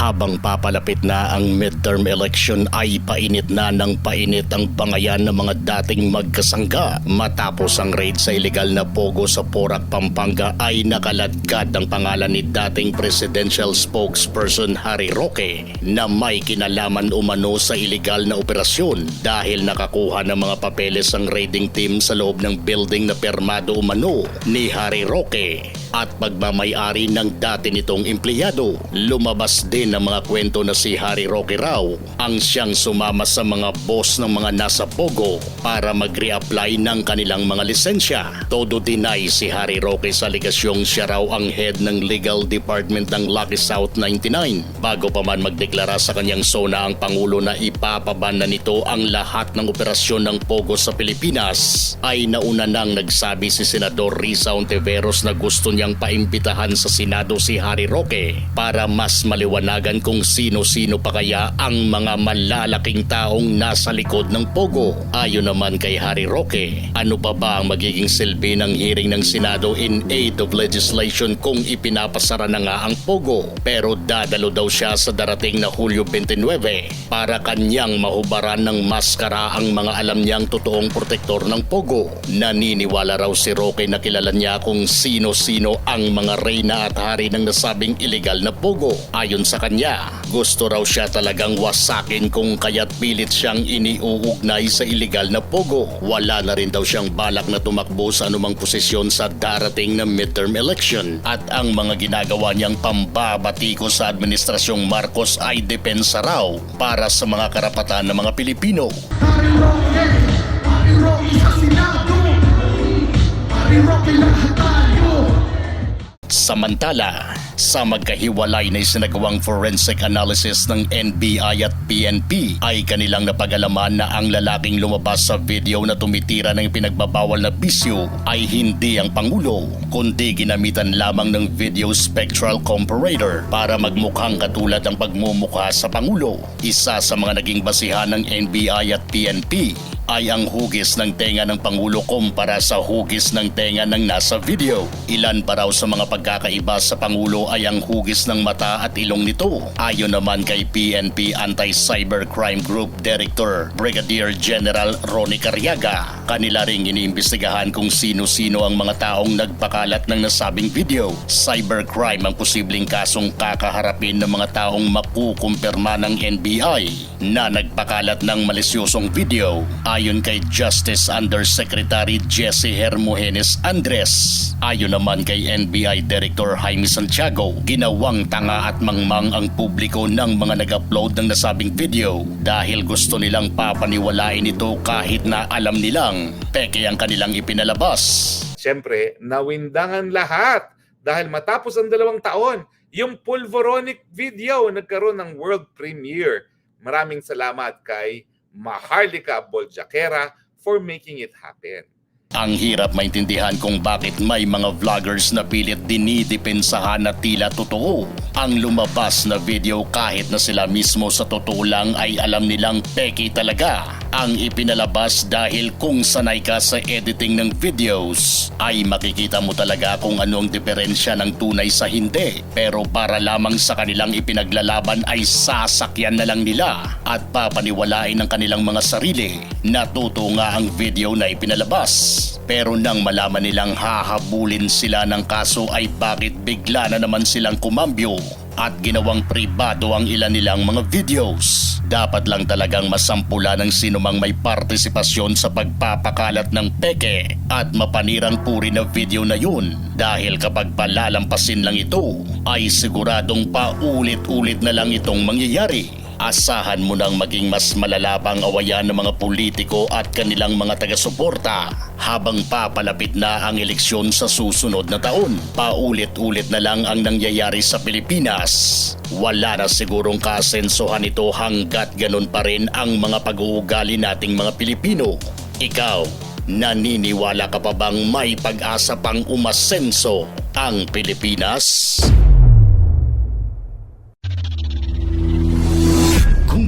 Habang papalapit na ang midterm election ay painit na ng painit ang bangayan ng mga dating magkasangga. Matapos ang raid sa ilegal na pogo sa Porac, Pampanga ay nakaladkad ang pangalan ni dating presidential spokesperson Harry Roque na may kinalaman umano sa ilegal na operasyon dahil nakakuha ng mga papeles ang raiding team sa loob ng building na permado umano ni Harry Roque at pagmamayari ng dati nitong empleyado. Lumabas din ang mga kwento na si Harry Roque raw ang siyang sumama sa mga boss ng mga nasa Pogo para mag-reapply ng kanilang mga lisensya. Todo deny si Harry Roque sa aligasyong siya raw ang head ng legal department ng Lucky South 99 bago pa man magdeklara sa kanyang sona ang Pangulo na ipapaban na nito ang lahat ng operasyon ng Pogo sa Pilipinas ay nauna nang nagsabi si Senador Risa Ontiveros na gusto niyang paimbitahan sa Senado si Harry Roque para mas maliwanagan kung sino-sino pa kaya ang mga malalaking taong nasa likod ng Pogo. Ayon naman kay Harry Roque, ano pa ba ang magiging silbi ng hearing ng Senado in aid of legislation kung ipinapasara na nga ang Pogo? Pero dadalo daw siya sa darating na Hulyo 29 para kanyang mahubaran ng maskara ang mga alam niyang totoong protektor ng Pogo. Naniniwala raw si Roque na kilala niya kung sino-sino ang mga reyna at hari ng nasabing illegal na Pogo. Ayon sa kanya, gusto raw siya talagang wasakin kung kaya't pilit siyang iniuugnay sa illegal na Pogo. Wala na rin daw siyang balak na tumakbo sa anumang posisyon sa darating na midterm election at ang mga ginagawa niyang pambabatiko sa Administrasyong Marcos ay depensa raw para sa mga karapatan ng mga Pilipino. Harry Samantala, sa magkahiwalay na isinagawang forensic analysis ng NBI at PNP ay kanilang napagalaman na ang lalaking lumabas sa video na tumitira ng pinagbabawal na bisyo ay hindi ang Pangulo kundi ginamitan lamang ng video spectral comparator para magmukhang katulad ang pagmumukha sa Pangulo. Isa sa mga naging basihan ng NBI at PNP ay ang hugis ng tenga ng Pangulo kumpara sa hugis ng tenga ng nasa video. Ilan pa raw sa mga pagkakaiba sa Pangulo ay ang hugis ng mata at ilong nito. Ayon naman kay PNP Anti-Cybercrime Group Director Brigadier General Ronnie Carriaga, kanila ring iniimbestigahan kung sino-sino ang mga taong nagpakalat ng nasabing video. Cybercrime ang posibleng kasong kakaharapin ng mga taong makukumpirma ng NBI na nagpakalat ng malisyosong video ayon kay Justice Undersecretary Jesse Hermogenes Andres. Ayon naman kay NBI Director Jaime Santiago, ginawang tanga at mangmang ang publiko ng mga nag-upload ng nasabing video dahil gusto nilang papaniwalain ito kahit na alam nilang peke ang kanilang ipinalabas. Siyempre, nawindangan lahat dahil matapos ang dalawang taon, yung Pulvoronic video nagkaroon ng world premiere. Maraming salamat kay Maharlika Boljakera for making it happen. Ang hirap maintindihan kung bakit may mga vloggers na pilit dinidepensahan na tila totoo ang lumabas na video kahit na sila mismo sa totoo lang ay alam nilang peki talaga ang ipinalabas dahil kung sanay ka sa editing ng videos ay makikita mo talaga kung ano ang diferensya ng tunay sa hindi. Pero para lamang sa kanilang ipinaglalaban ay sasakyan na lang nila at papaniwalain ng kanilang mga sarili. Na totoo nga ang video na ipinalabas. Pero nang malaman nilang hahabulin sila ng kaso ay bakit bigla na naman silang kumambyo at ginawang pribado ang ilan nilang mga videos. Dapat lang talagang masampula ng sinumang may partisipasyon sa pagpapakalat ng peke at mapanirang puri na video na yun dahil kapag palalampasin lang ito ay siguradong paulit-ulit na lang itong mangyayari asahan mo nang maging mas malalapang awayan ng mga politiko at kanilang mga taga-suporta habang papalapit na ang eleksyon sa susunod na taon. Paulit-ulit na lang ang nangyayari sa Pilipinas. Wala na sigurong kasensohan ito hanggat ganun pa rin ang mga pag-uugali nating mga Pilipino. Ikaw, naniniwala ka pa bang may pag-asa pang umasenso ang Pilipinas?